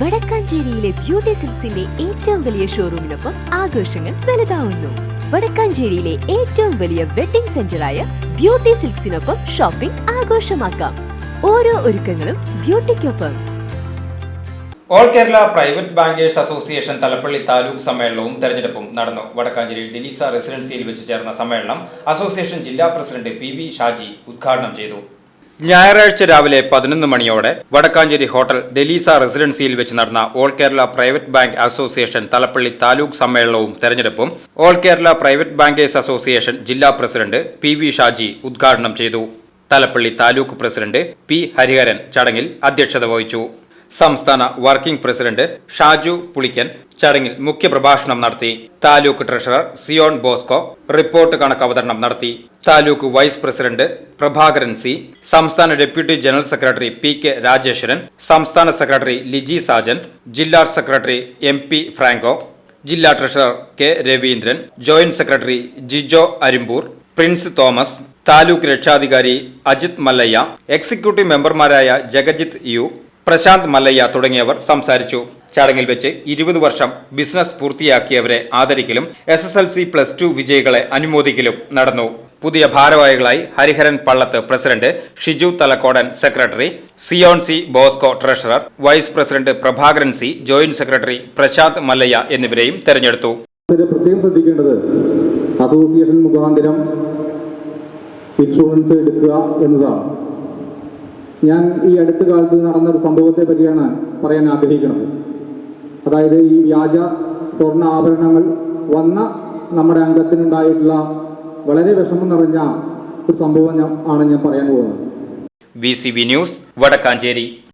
വടക്കാഞ്ചേരിയിലെ beauty സിൽസിന്റെ ഏറ്റവും വലിയ ഷോറൂമിനൊപ്പം ആഘോഷങ്ങൾ വലുതാവുന്നു. വടക്കാഞ്ചേരിയിലെ ഏറ്റവും വലിയ വെഡിംഗ് സെന്ററായ ബ്യൂട്ടി സിൽക്സിനൊപ്പം ഷോപ്പിംഗ് ആഘോഷമാക്കാം. ഓരോ ഒരുക്കങ്ങളും ബ്യൂട്ടിക്കൊപ്പം. All Kerala private bankers association Thalappilly taluk സമ്മേളനവും തെരഞ്ഞെടുപ്പും നടന്നു. വടക്കാഞ്ചേരി ഡെലീസ റെസിഡൻസിയിൽ വെച്ച് ചേർന്ന സമ്മേളനം അസോസിയേഷൻ ജില്ലാ പ്രസിഡന്റ് പി വി ഷാജി ഉദ്ഘാടനം ചെയ്തു. ഞായറാഴ്ച രാവിലെ പതിനൊന്ന് മണിയോടെ വടക്കാഞ്ചേരി ഹോട്ടൽ ഡെലീസ റെസിഡൻസിയിൽ വെച്ച് നടന്ന all Kerala private bank association Thalappilly taluk സമ്മേളനവും തെരഞ്ഞെടുപ്പും all Kerala private bankers association ജില്ലാ പ്രസിഡന്റ് പി വി ഷാജി ഉദ്ഘാടനം ചെയ്തു. തലപ്പള്ളി താലൂക്ക് പ്രസിഡന്റ് പി ഹരിഹരൻ ചടങ്ങിൽ അധ്യക്ഷത വഹിച്ചു. സംസ്ഥാന വർക്കിംഗ് പ്രസിഡന്റ് ഷാജു പുളിക്കൻ ചടങ്ങിൽ മുഖ്യപ്രഭാഷണം നടത്തി taluk treasurer Zion Bosco report കണക്ക് അവതരണം നടത്തി. Taluk vice president Prabhakaran C സംസ്ഥാന deputy general secretary P K Rajeswaran സംസ്ഥാന സെക്രട്ടറി ലിജി സാജൻ ജില്ലാ സെക്രട്ടറി എം പി ഫ്രാങ്കോ ജില്ലാ treasurer K Raveendran joint secretary Jijo Arimpur Prince Thomas taluk രക്ഷാധികാരി അജിത് മല്ലയ്യ എക്സിക്യൂട്ടീവ് മെമ്പർമാരായ Jagjit U Prashant Mallayya തുടങ്ങിയവർ സംസാരിച്ചു. ചടങ്ങിൽ വെച്ച് ഇരുപത് വർഷം ബിസിനസ് പൂർത്തിയാക്കിയവരെ ആദരിക്കലും S S L C plus two വിജയികളെ അനുമോദിക്കലും നടന്നു. പുതിയ ഭാരവാഹികളായി Hariharan Pallath president Shiju Thalakkodan secretary Zion C Bosco treasurer vice president Prabhakaran C joint secretary Prashanth Mallaiah എന്നിവരെയും തെരഞ്ഞെടുത്തു. പ്രത്യേകം ശ്രദ്ധിക്കേണ്ടത് അസോസിയേഷൻ മുഖാന്തരം ഇൻഷുറൻസ് എടുക്കുക എന്നതാണ്. ഞാൻ ഈ അടുത്ത കാലത്ത് നടന്ന ഒരു സംഭവത്തെ പറ്റിയാണ് പറയാൻ ആഗ്രഹിക്കുന്നത്. അതായത് ഈ വ്യാജ സ്വർണ ആഭരണങ്ങൾ വന്ന നമ്മുടെ അംഗത്തിനുണ്ടായിട്ടുള്ള വളരെ വിഷമം നിറഞ്ഞ ഒരു സംഭവം ആണ് ഞാൻ പറയാൻ പോകുന്നത്. V news Vadakkanchery.